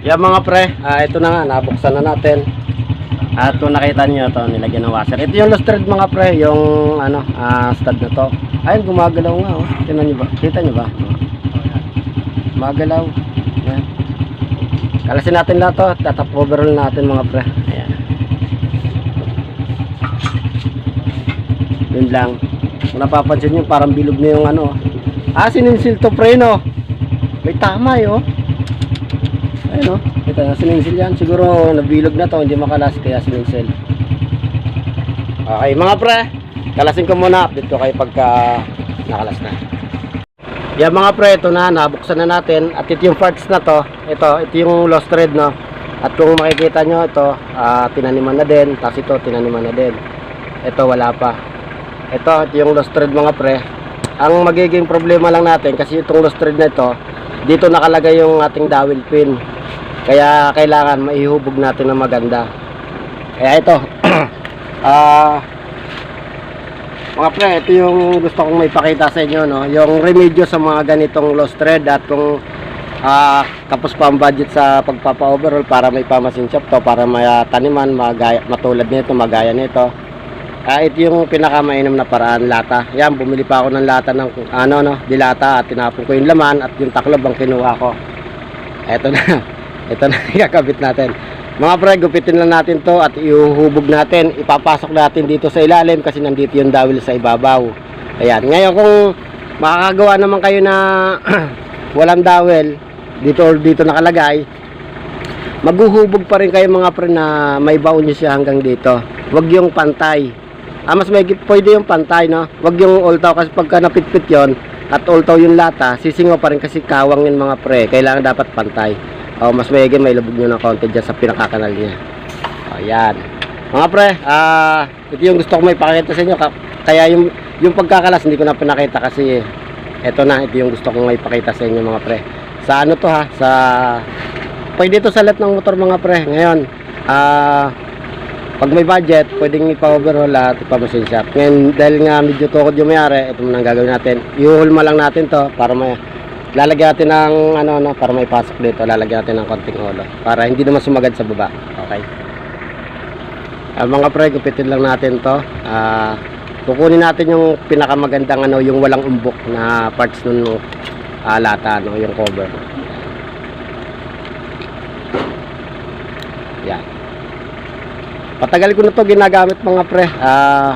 Yan mga pre, ah, ito na nga, nabuksan na natin. At kung nakita nyo ito, nilagyan ng washer. Ito yung lost thread mga pre, yung ano, ah, stud na to. Ayun, gumagalaw nga oh. Tingnan nyo ba? Kita nyo ba? Oh. Gumagalaw. Ayan. Kalasin natin lahat to, tatap overall natin mga pre. Ayan. Yun lang. Kung napapansin nyo, parang bilog na yung ano. Ah, sininsil to pre no. May tama yun. Ayun o. Ito, sininsil yan. Siguro nabilog na to, hindi makalas kaya sininsil. Okay, mga pre. Kalasin ko muna. Update ko kayo pagka nakalas na. Yan mga pre, ito na. Nabuksan na natin. At ito yung parts na to. Ito, ito yung lost thread no. At kung makikita nyo, ito, ah, tinaniman na din. Tapos ito, tinaniman na din. Ito, wala pa. Ito, ito yung lost thread mga pre. Ang magiging problema lang natin, kasi itong lost thread na ito, dito nakalagay yung ating dowel pin. Kaya kailangan maihubog natin na maganda. Kaya ito. Ah mga pre, ito yung gusto kong may sa inyo, no? Yung remedyo sa mga ganitong lost thread at kung ah tapos pa ang budget sa pagpapa-overall para may pamasin shop to, para may taniman, magaya, matulad nito, magaya nito. Ah, ito yung pinakamainam na paraan, lata. Yan, bumili pa ako ng lata ng ano no, dilata at tinapon ko yung laman at yung taklob ang kinuha ko. Eto na. Ito na ikakabit natin. Mga pre, gupitin lang natin to at ihuhubog natin. Ipapasok natin dito sa ilalim kasi nandito yung dowel sa ibabaw. Ayan. Ngayon kung makakagawa naman kayo na walang dowel dito or dito nakalagay, maghuhubog pa rin kayo mga pre na may baon nyo siya hanggang dito. Huwag yung pantay. Ah, mas may pwede yung pantay, no? Huwag yung ultaw kasi pagka napitpit yon at ultaw yung lata, sisingaw pa rin kasi kawang yun mga pre. Kailangan dapat pantay. O, mas may may lubog nyo ng konti dyan sa pinakakanal niya. O, yan. Mga pre, ah, ito yung gusto ko may pakita sa inyo. Ka- Kaya yung, yung pagkakalas, hindi ko na pinakita kasi eto na, ito yung gusto kong may pakita sa inyo mga pre. Sa ano to ha? Sa pwede ito sa lahat ng motor mga pre. Ngayon, ah pag may budget, pwedeng ipa-overhaul at ipa-machine shop. Ngayon, dahil nga medyo tukod yung mayari, ito muna ang gagawin natin. I-hulma lang natin to para may lalagyan natin ng ano no para may pasok dito lalagyan natin ng konting ulo para hindi naman sumagad sa baba. Okay. Ah, mga pre gupitin lang natin to. Ah kukunin natin yung pinakamagandang ano yung walang umbok na parts nun ah, lata no yung cover. Yan. Patagal ko na to ginagamit mga pre. Ah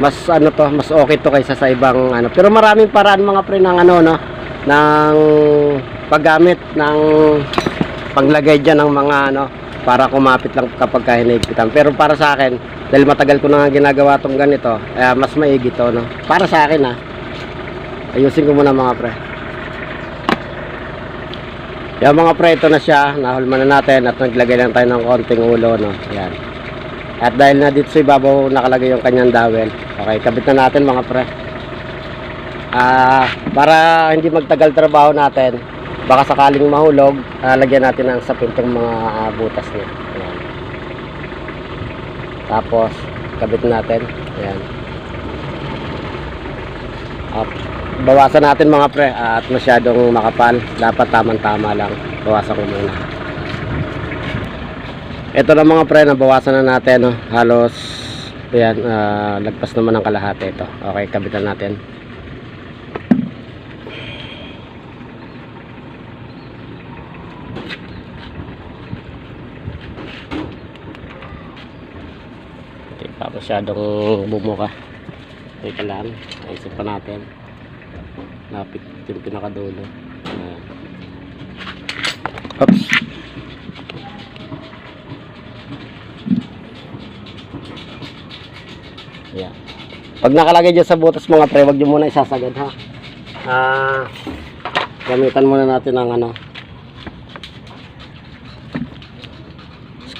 mas ano to mas okay to kaysa sa ibang ano. Pero maraming paraan mga pre ng ano no ng paggamit ng paglagay dyan ng mga ano para kumapit lang kapag hinigpitan pero para sa akin dahil matagal ko na ginagawa tong ganito kaya mas maigi to no? Para sa akin ha ayusin ko muna mga pre. Yan mga pre ito na siya. Nahulman na natin at naglagay lang tayo ng konting ulo no? Yan. At dahil na dito sa ibabaw nakalagay yung kanyang dowel. Okay kabit na natin mga pre Ah, para hindi magtagal trabaho natin, baka sakaling mahulog, ah, lagyan natin ng sapin tong mga ah, butas niya. Ayan. Tapos, kabit natin. Ayan. At bawasan natin mga pre ah, at masyadong makapal. Dapat tamang-tama lang. Bawasan ko muna. Ito na mga pre, nabawasan na natin. No? Halos, ayan, ah, lagpas naman ng kalahati ito. Okay, kabitan natin. Hindi pa masyadong bumuka. Teka lang. Naisip pa natin. Napit yung pinakadulo. Oops. Ayan. Pag nakalagay dyan sa butas mga pre, wag nyo muna isasagad ha. Ah, gamitan muna natin ng ano,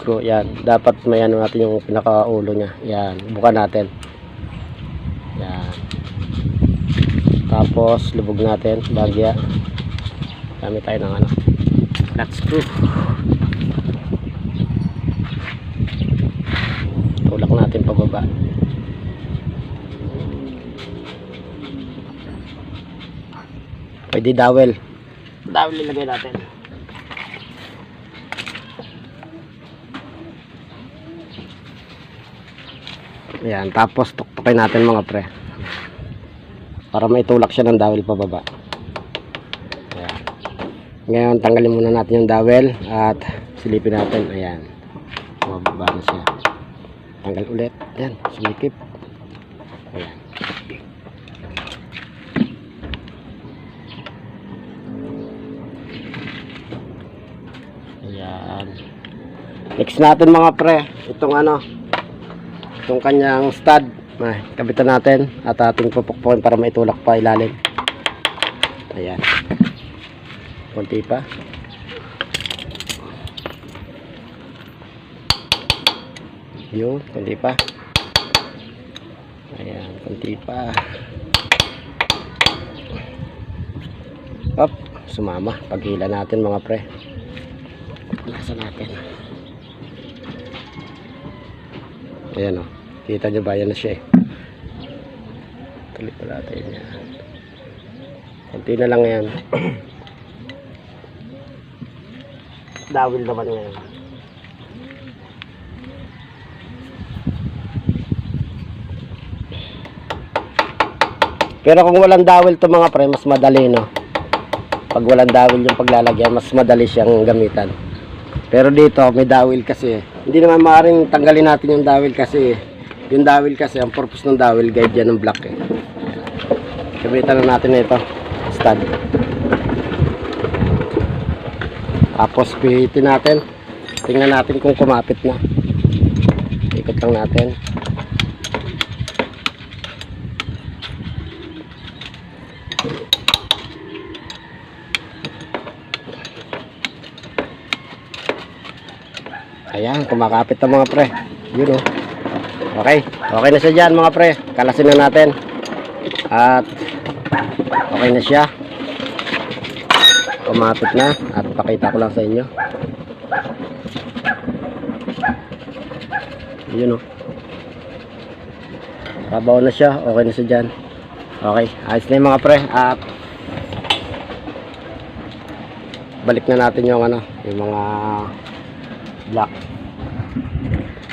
screw yan. Dapat may ano natin yung pinakaulo niya. Yan. Buka natin. Yan. Tapos lubog natin. Bagya. Gamit tayo ng ano. Nut screw. Tulak natin pababa. Pwede dowel. Dowel ilagay natin Ayan, tapos tuktukin natin mga pre. Para maitulak siya ng dowel pababa. Ayan. Ngayon, tanggalin muna natin yung dowel at silipin natin. Ayan. Mababa na siya. Tanggal ulit. Ayan, sumikip. Ayan. Ayan. Next natin mga pre, itong ano, itong kanyang stud. Ay, kabitan natin at ating pupukpukin para maitulak pa ilalim. Ayan. Kunti pa. Yun, kunti pa. Ayan, kunti pa. Up, sumama. Paghila natin mga pre. Nasa natin. Ayan o. Kita nyo ba? Yan na siya eh. Tuloy pa natin yan. Kunti na lang yan. Dawil naman ngayon. Pero kung walang dawil to mga pre, mas madali no. Pag walang dawil yung paglalagyan, mas madali siyang gamitan. Pero dito, may dawil kasi. Hindi naman maaaring tanggalin natin yung dawil kasi. Yung dawil kasi, ang purpose ng dawil, guide yan ng block eh. Gamitan na natin ito. Stud. Tapos, pihitin natin. Tingnan natin kung kumapit na. Ikot lang natin. Ayan, kumakapit na mga pre. Yun o. Okay, okay na siya dyan mga pre. Kalasin na natin. At okay na siya. Kumapit na. At pakita ko lang sa inyo. Yun o. Kabaw na siya. Okay na siya dyan. Okay, ayos na yung mga pre. At balik na natin yung ano, yung mga black.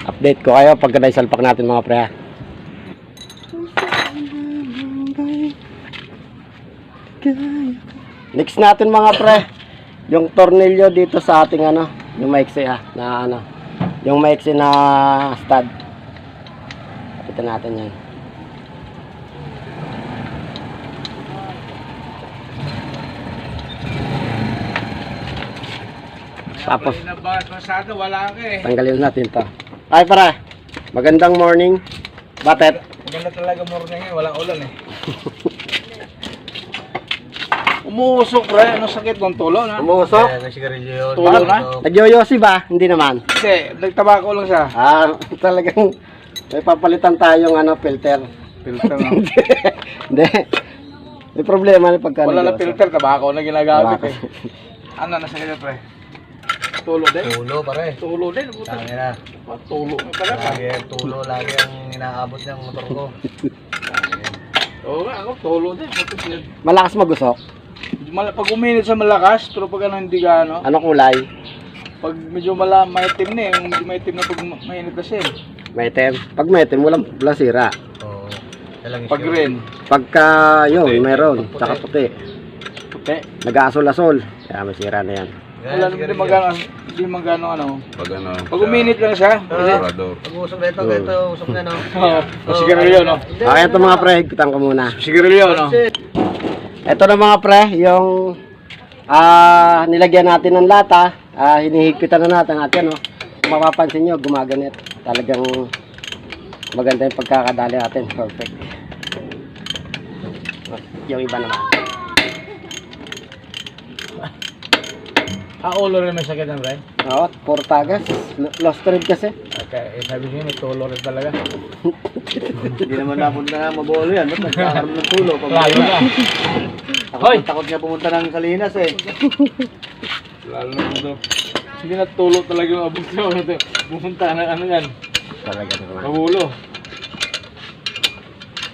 Update ko kayo pagka naisalpak natin mga pre ha. Next natin mga pre, yung tornilyo dito sa ating ano, yung maiksi ha, na ano, yung maiksi na stud. Kapitan natin yan. Tapos, masyado, wala ka eh. Tanggalin natin to. Ay para. Magandang morning. Batet. Maganda talaga morning eh, walang ulan eh. Umuusok pre, ano sakit ng tulo na? Umusok. Tulo na? Nagyoyosi ba? Hindi naman. Hindi, nagtabako lang siya. Ah, talagang may papalitan tayong ano, filter. Filter na. Hindi. May problema na pagka Wala na filter, tabako na ginagamit eh. Ano na sakit pre? Tulo din? Tulo pare. Tulo din, puta. Tangin na. Ah, Tulo na pala pa. Lagi ang tulo lagi ang inaabot ng motor ko. Oo nga, ako tulo din. Malakas magusok. Mal- pag uminit sa malakas, pero pag ano hindi gaano, Ano kulay? pag medyo mala maitim na eh, medyo maitim na pag ma- mainit kasi. May item. Pag may item, walang, walang sira. Oo. Talang Pag green, Pagka yun, meron. Tsaka puti. puti. Nag-asol-asol. Kaya may sira na yan. Wala naman din magano, hindi magano ano. Pag ano, Pag uminit lang siya, kasi, Obrador. Pag usok na ito, ganito, usok na no. oh, sigarilyo no. Okay, ito mga pre, higpitan ko muna. Sigarilyo no. Ito na mga pre, yung ah nilagyan natin ng lata, ah hinihigpitan na natin at yan oh. Kung mapapansin nyo, gumaganit. Talagang maganda yung pagkakadali natin. Perfect. Yung iba naman. Ah, ulo rin may sakit ng rin. Oo, puro tagas. Lo- Lost thread kasi. Okay, eh, sabi niyo may tulo rin talaga. Hindi naman napunta na mabolo yan. Ba't nagkakaroon ng tulo? Pag Lalo na. Ako Hoy! takot nga pumunta ng Salinas eh. Lalo na ito. Hindi na tulo talaga yung abot niyo. Pumunta na ano yan. Talaga naman. Mabulo.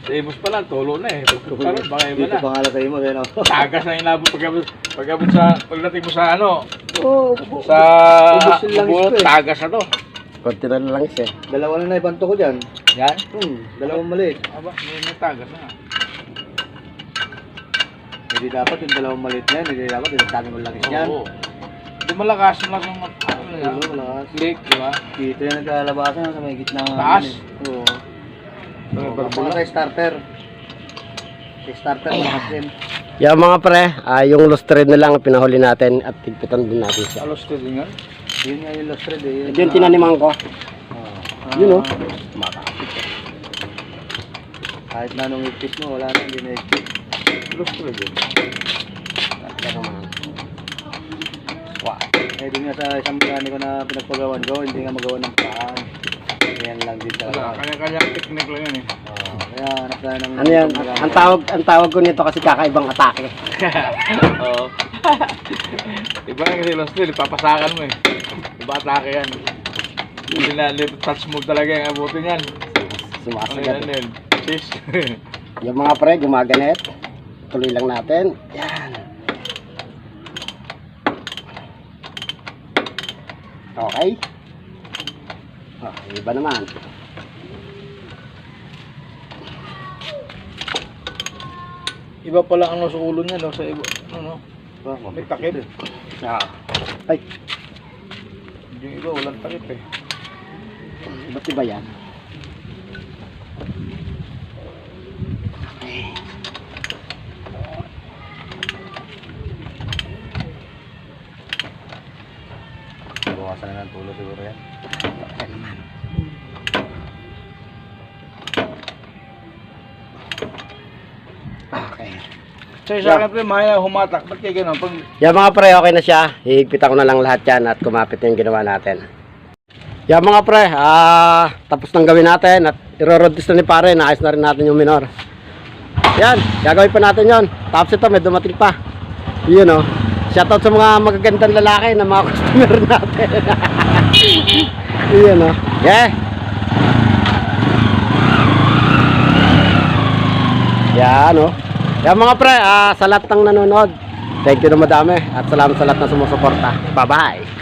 Sa Ibus pa lang, tulo na eh. Pagkaroon, baka iba Dito na. pangalan sa imo, eh, no? Tagas na inabot pagkabot, pagkabot sa, pagdating mo sa ano, Oo. sa Ubus yung langis ko eh. tagas. Konti na lang siya. Dalawa na naibanto ko dyan. Yan? Hmm, dalawang maliit. Aba, may, may tagas na. Hindi dapat yung dalawang maliit na yan. Hindi dapat yung dami mo langis yan. Oo. Di malakas lang yung ano na yan. Malakas. Click, di ba? Dito yung nagkalabasan sa may gitna. ng- Taas? Oo. May Oo, mga sa starter. Sa starter, malakas din. Yan mga pre, ah, yung lost thread na lang ang pinahuli natin at tigpitan din natin siya. Alos ko din yan. Yun nga yung lost thread eh. Ito yung tinaniman ko. Oo. Yun oh. Kahit na nung ipis mo, wala na, hindi na ipis. Alos ko din. Eh, din nga sa isang mekaniko na pinagpagawan ko, hindi nga magawa ng paan. Yan lang din talaga. kanya-kanyang technique lang yan eh. Kaya hanap tayo ng... Ano yan? Ang tawag, ang tawag ko nito kasi kakaibang atake. Oo. Iba yung kasi lost din, papasakan mo eh. Iba atake yan. Hindi na, touch move talaga yung abutin yan. Ano Sumasagat. yan din? Sis. Yung mga pre, gumaganit. Tuloy lang natin. Yan. Okay. Oh, iba naman. Iba pala ang sa ulo niya, no? Sa iba, ano, Ba, may takip. Ah. Ay, Yung iba, walang takip eh. ba't iba yan? Bawasan na ng tulo siguro yan. Okay. Sa akin pre, maya humatak. Ba't kayo ganun? Pag Yan mga pre, okay na siya. Hihigpitan ko na lang lahat yan at kumapit na yung ginawa natin. Yan mga pre, ah, tapos nang gawin natin at irorodis na ni pare, naayos na rin natin yung minor. Yan, gagawin pa natin yon. Tapos ito, may dumating pa. Yun o. Shoutout sa mga magagandang lalaki na mga customer natin. Yun o. Yeah. Yan o. Yan mga pre, ah, sa lahat ng nanonood, thank you na madami at salamat sa lahat na sumusuporta. Bye-bye!